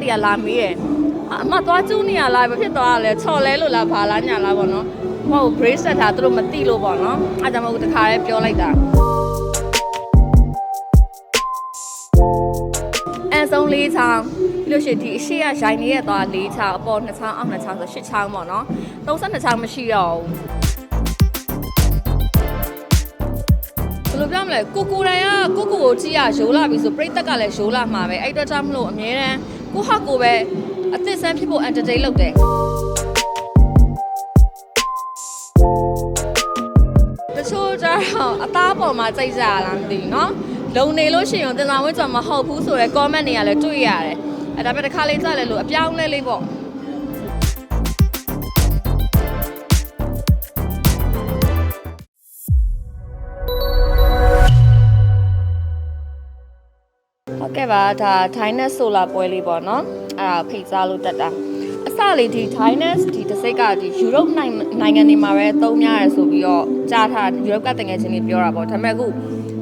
တ်တွေက လာမေးတယ်အမသွားကျူးနေရလားဘာဖြစ်သွားရလဲချော်လဲလို့လားဘာလားညာလားပေါ့နော်ဟို brace ဆက်တာသူတို့မသိလို့ပေါ့နော်အဲဒါမှမဟုတ်တခါလေးပြောလိုက်တာအဲဆုံးလေးချောင်းပြီးလို့ရှိရင်ဒီအရှိရရိုင်နေရသွားလေးချောင်းအပေါ်နှစ်ချောင်းအောက်နှစ်ချောင်းဆိုရှစ်ချောင်းပေါ့နော်32ချောင်းမရှိတော့ဘူး လိုပြောမလဲကိုကိုတိုင်ကကိုကိုကိုကြည့်ရရိုးလာပြီဆိုပြိတ္တကလည်းရိုးလာမှာပဲအဲ့တော့ကြောင့်မလို့အမြဲတမ်းကိုဟာကိုပဲအသစ်ဆန်းဖြစ်ဖို့ entertain လုပ်တယ်တချို့ကျတော့အသားပေါ်မှာစိတ်ကြရလားမသိဘူးเนาะလုံနေလို့ရှိရင်တင်လာဝင်းကြော်မဟုတ်ဘူးဆိုတော့ comment တွေကလည်းတွေ့ရတယ်အဲဒါပေမဲ့တစ်ခါလေးကြားလဲလို့အပြောင်းလဲလေးပေါ့ ဟုတ်ကဲ့ပါဒါ Dynas Solar ပွဲလေးပေါ့နော်အဲ့ဒါဖိတ်ကြားလို့တက်တာအစလေးဒီ Dynas ဒီတစ်စိတ်ကဒီ Europe နိုင်ငံနိုင်ငံတွေမှာပဲသုံးများရဆိုပြီးတော့ကြားထား Europe ကတကယ်ချင်းလေးပြောတာပေါ့ဒါပေမဲ့အခု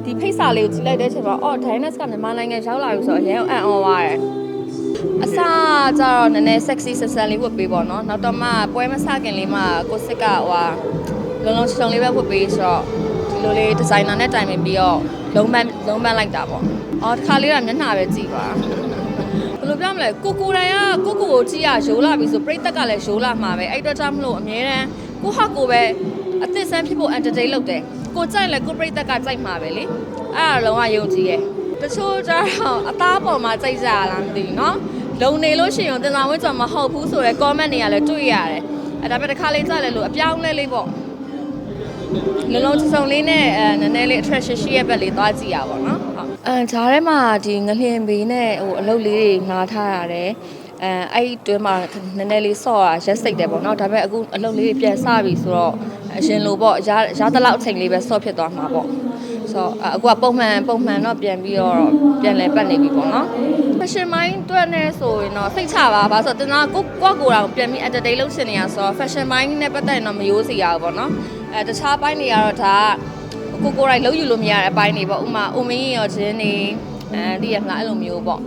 ဒီဖိတ်စာလေးကိုကြည့်လိုက်တဲ့အချိန်မှာအော် Dynas ကမြန်မာနိုင်ငံရောက်လာပြီဆိုတော့အရင်အံ့ဩသွားတယ်အစကျတော့နည်းနည်း sexy ဆက်ဆန်လေးဝတ်ပေးပေါ့နော်နောက်တော့မှပွဲမစခင်လေးမှကိုစစ်ကဟိုဟာလုံးလုံးချုံလေးပဲဝတ်ပေးဆိုတော့ဒီလိုလေးဒီဇိုင်နာနဲ့တိုင်ပင်ပြီးတော့ လုံးပန်းလုံးပန်းလိုက်တာပေါ့အော်တစ်ခါလေးကမျက်နှာပဲကြည့်ပါဘယ်လိုပြောမလဲကိုကိုတိုင်ကကိုကိုကိုကြည့်ရရိုးလာပြီဆိုပြိတ္တကလည်းရိုးလာမှာပဲအဲ့တော့ကြောင့်မလို့အမြဲတမ်းကိုဟာကိုပဲအသစ်ဆန်းဖြစ်ဖို့ entertain လုပ်တယ်ကိုကြိုက်လဲကိုပြိတ္တကကြိုက်မှာပဲလေအဲ့ဒါလုံးဝယုံကြည်ရဲ့တချို့ကျတော့အသားပေါ်မှာစိတ်ကြရလားမသိဘူးเนาะလုံနေလို့ရှိရင်တင်လာဝင်းကြော်မဟုတ်ဘူးဆိုတော့ comment တွေကလည်းတွေ့ရတယ်အဲ့ဒါပေမဲ့တစ်ခါလေးကြားလဲလို့အပြောင်းလဲလေးပေါ့ လုံးလုံးစုံလေးနဲ့အဲနည်းနည်းလေး attraction ရှိရဲ့ဘက်လေးသွားကြည့်ရပါတော့နော်ဟုတ်အဲဂျားထဲမှာဒီငလျင်ဘေးနဲ့ဟိုအလုပ်လေးတွေငားထားရတယ်အဲအဲ့ဒီတွင်းမှာနည်းနည်းလေးဆော့ရရက်စိတ်တယ်ပေါ့နော်ဒါပေမဲ့အခုအလုပ်လေးတွေပြန်စပြီဆိုတော့အရင်လိုပေါ့ရရတလောက်အချိန်လေးပဲဆော့ဖြစ်သွားမှာပေါ့ဆိုတော့အခုကပုံမှန်ပုံမှန်တော့ပြန်ပြီးတော့ပြန်လဲပတ်နေပြီပေါ့နော် fashion mind တွက်နေဆိုရင်တော့စိတ်ချပါဘာလို့ဆိုတော့တင်တာကိုကိုကိုတာကိုပြန်ပြီး entertain လုပ်ချင်နေရဆိုတော့ fashion mind နဲ့ပတ်သက်ရင်တော့မရိုးစီရဘူးပေါ့နော် အဲတခြားပိုင်းတွေကတော့ဒါကကိုကိုတိုင်းလုံးယူလို့မရတဲ့အပိုင်းတွေပေါ့ဥမာအိုမင်းရောချင်းနေအဲဒီရမလားအဲ့လိုမျိုးပေါ့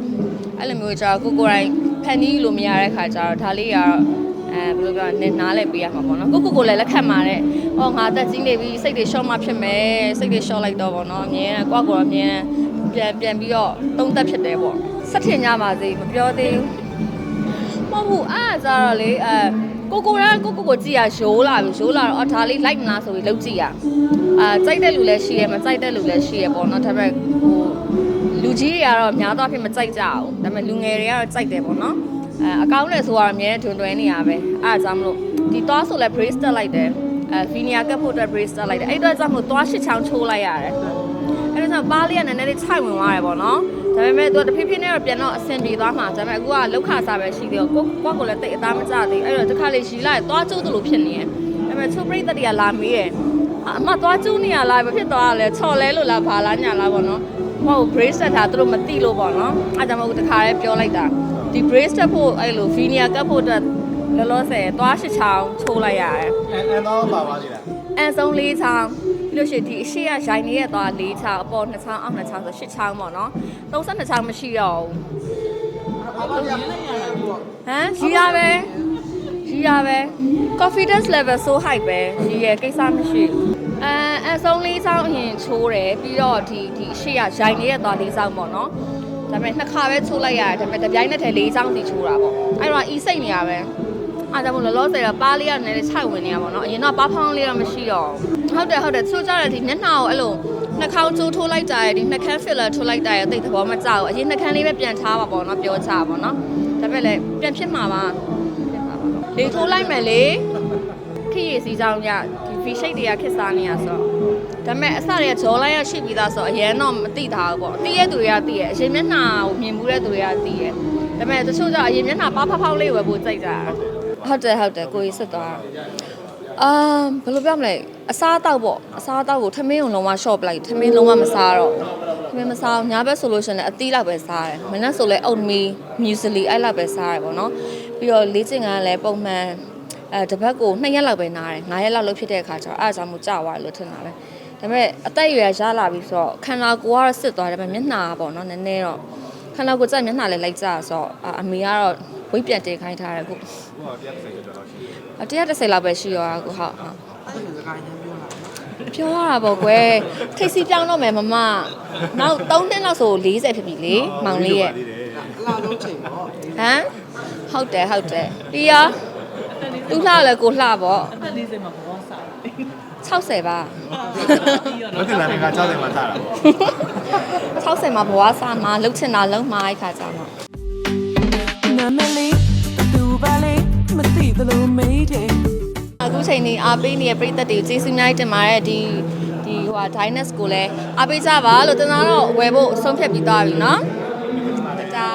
အဲ့လိုမျိုးကျတော့ကိုကိုတိုင်းဖန်တီးယူလို့မရတဲ့ခါကျတော့ဒါလေးကတော့အဲဘယ်လိုပြောလဲနားလဲပေးရမှာပေါ့နော်ကိုကိုကိုလည်းလက်ခံပါတဲ့ဟောငါတက်ကြီးနေပြီစိတ်တွေရှော့မှဖြစ်မယ်စိတ်တွေရှော့လိုက်တော့ပေါ့နော်အမြဲတမ်းကိုကကိုတော့အမြဲတမ်းပြန်ပြန်ပြီးတော့သုံးသက်ဖြစ်တယ်ပေါ့ဆက်ထင်ကြပါစေမပြောသေးဘူးမဟုတ်ဘူးအဲ့ဒါကြတော့လေအဲ ကိုကိုရကိုကိုကိုကြည့်ရရိုးလာပြီရိုးလာတော့အော်ဒါလေးလိုက်မလားဆိုပြီးလှုပ်ကြည့်ရအာကြိုက်တဲ့လူလည်းရှိရမကြိုက်တဲ့လူလည်းရှိရပေါ့နော်ဒါပေမဲ့ဟိုလူကြီးတွေကတော့များသောအားဖြင့်မကြိုက်ကြအောင်ဒါပေမဲ့လူငယ်တွေကတော့ကြိုက်တယ်ပေါ့နော်အဲအကောင်းလဲဆိုတော့အမြဲတွင်တွင်နေရပဲအဲ့ဒါကြောင့်မလို့ဒီသွားဆိုလဲ brace တက်လိုက်တယ်အဲ Vinia ကပ်ဖို့အတွက် brace တက်လိုက်တယ်အဲ့တော့ကြောင့်မလို့သွားရှစ်ချောင်းချိုးလိုက်ရတယ်အဲ့ဒါဆိုပါးလေးကနည်းနည်းလေးခြိုက်ဝင်သွားတယ်ပေါ့နော် ဒါပေမဲ့သူကတဖြည်းဖြည်းနဲ့တော့ပြန်တော့အဆင်ပြေသွားမှာဒါပေမဲ့အခုကလောက်ခါစားပဲရှိသေးတော့ကိုကိုကိုလည်းတိတ်အသားမကျသေးအဲ့တော့တစ်ခါလေးရီလိုက်သွားကျိုးသလိုဖြစ်နေတယ်ဒါပေမဲ့ချိုးပရိသတ်တွေကလာမေးတယ်အမသွားကျိုးနေရလားဘာဖြစ်သွားရလဲချော်လဲလို့လားဘာလားညာလားပေါ့နော်မဟုတ် brace တက်တာသူတို့မသိလို့ပေါ့နော်အဲ့ဒါမှမဟုတ်တစ်ခါလေးပြောလိုက်တာဒီ brace တက်ဖို့အဲ့လို vinia ကပ်ဖို့အတွက်လောလောဆယ်သွားရှစ်ချောင်းချိုးလိုက်ရတယ်အဲအဲတော့ပါပါသေးလား အန်ဆုံး၄ချောင်းပြီးလို့ရှိရင်ဒီအရှိရရိုင်နေရသွား၄ချောင်းအပေါ်2ချောင်းအောက်2ချောင်းဆို8ချောင်းပေါ့နော်32ချောင်းမရှိတော့ဘူးဘာလို့ရင်းလိုက်ရလဲပေါ့ဟမ်ရီရပဲရီရပဲ confidence level so high ပဲရီရကိစ္စမရှိဘူးအန်အန်ဆုံး၄ချောင်းအရင်ချိုးတယ်ပြီးတော့ဒီဒီအရှိရရိုင်နေရသွား၄ချောင်းပေါ့နော်ဒါပေမဲ့နှစ်ခါပဲချိုးလိုက်ရတယ်ဒါပေမဲ့တစ်ပြိုင်နက်တည်း၄ချောင်းစီချိုးတာပေါ့အဲ့တော့အီစိတ်နေရပဲ အားကြောင့်မလို့လောလောဆယ်ကပါးလေးကလည်းခြိုက်ဝင်နေရပါတော့အရင်တော့ပါးဖောင်းလေးတော့မရှိတော့ဘူးဟုတ်တယ်ဟုတ်တယ်ချိုးကြတယ်ဒီမျက်နှာကိုအဲ့လိုနှာခေါင်းကျိုးထိုးလိုက်တာရယ်ဒီနှာခမ်း filler ထိုးလိုက်တာရယ်တိတ်သဘောမကျဘူးအရင်နှာခမ်းလေးပဲပြန်ထားပါပေါ့နော်ပြောချပါနော်ဒါပေမဲ့လည်းပြန်ဖြစ်မှာပါပြန်ပါပါလေထိုးလိုက်မယ်လေခရီးစီကြောင်းရဒီ V shape တွေကခက်စားနေရဆိုတော့ဒါပေမဲ့အစတွေကဂျောလိုက်ရရှိပြီးသားဆိုတော့အရင်တော့မသိတာဘူးပေါ့သိရသူတွေကသိရအရင်မျက်နှာကိုမြင်မှုတဲ့သူတွေကသိရဒါပေမဲ့တချို့ကျအရင်မျက်နှာပါဖောက်ဖောက်လေးဝယ်ဖို့ကြိုက်တာ ဟုတ်တယ်ဟုတ်တယ်ကိုကြီးစစ်သွားအာဘယ်လိုပြောမလဲအစားအသောက်ပေါ့အစားအသောက်ကိုထမင်းုံလုံးဝ short ပလိုက်ထမင်းလုံးဝမစားတော့ထမင်းမစားဘူးညဘက်ဆိုလို့ရှိရင်လည်းအသီးလောက်ပဲစားတယ်မနက်ဆိုလည်း oatmeal muesli အဲ့လောက်ပဲစားတယ်ပေါ့နော်ပြီးတော့လေ့ကျင့်ခန်းကလည်းပုံမှန်အဲတစ်ပတ်ကို2ရက်လောက်ပဲနားတယ်9ရက်လောက်လုပ်ဖြစ်တဲ့အခါကျတော့အားကြောင့်မို့ကြာသွားတယ်လို့ထင်တာပဲဒါပေမဲ့အသက်အရွယ်ရလာပြီဆိုတော့ခန္ဓာကိုယ်ကတော့စစ်သွားတယ်ဒါပေမဲ့မျက်နှာကပေါ့နော်နည်းနည်းတော့ခဏကိုကြက်မျက်နှာလည်းလိုက်ကြဆိုတော့အာအမေကတော့ ဝိတ်ပြန်တင်ခိုင်းထားတယ်ခုဟိုကတရားစိတ်ကြော်တော့ရှိတယ်အ130လောက်ပဲရှိရောအခုဟုတ်ဟုတ်အဲ့ဒီစကားရမ်းပြောလာပြောရတာပေါ့ကွယ်ထိတ်စီပြောင်းတော့မယ်မမနောက်3နှစ်လောက်ဆို40ဖြစ်ပြီလေမောင်လေးရဲ့အလားလုံးချိန်ပေါ့ဟမ်ဟုတ်တယ်ဟုတ်တယ်ပြီးရောသူလှလဲကိုလှပေါ့အသက်40မှာဘောစား60ပါပြီးရောမတင်လာတဲ့က60မှာတာတာပေါ့60မှာဘဝစာမှာလှုပ်ချင်တာလုံးမှာအဲ့ခါကြမှာ နာမည်လေးသူပါလေးမသိသလိုမေးတယ် အခုချိန်นี้အားပေးနေတဲ့ပရိသတ်တွေကိုကျေးဇူးအများကြီးတင်ပါတယ်ဒီဒီဟိုဟာ Dynas ကိုလည်းအားပေးကြပါလို့တနာတော့ဝယ်ဖို့ဆုံးဖြတ်ပြီးသွားပြီเนาะတတာ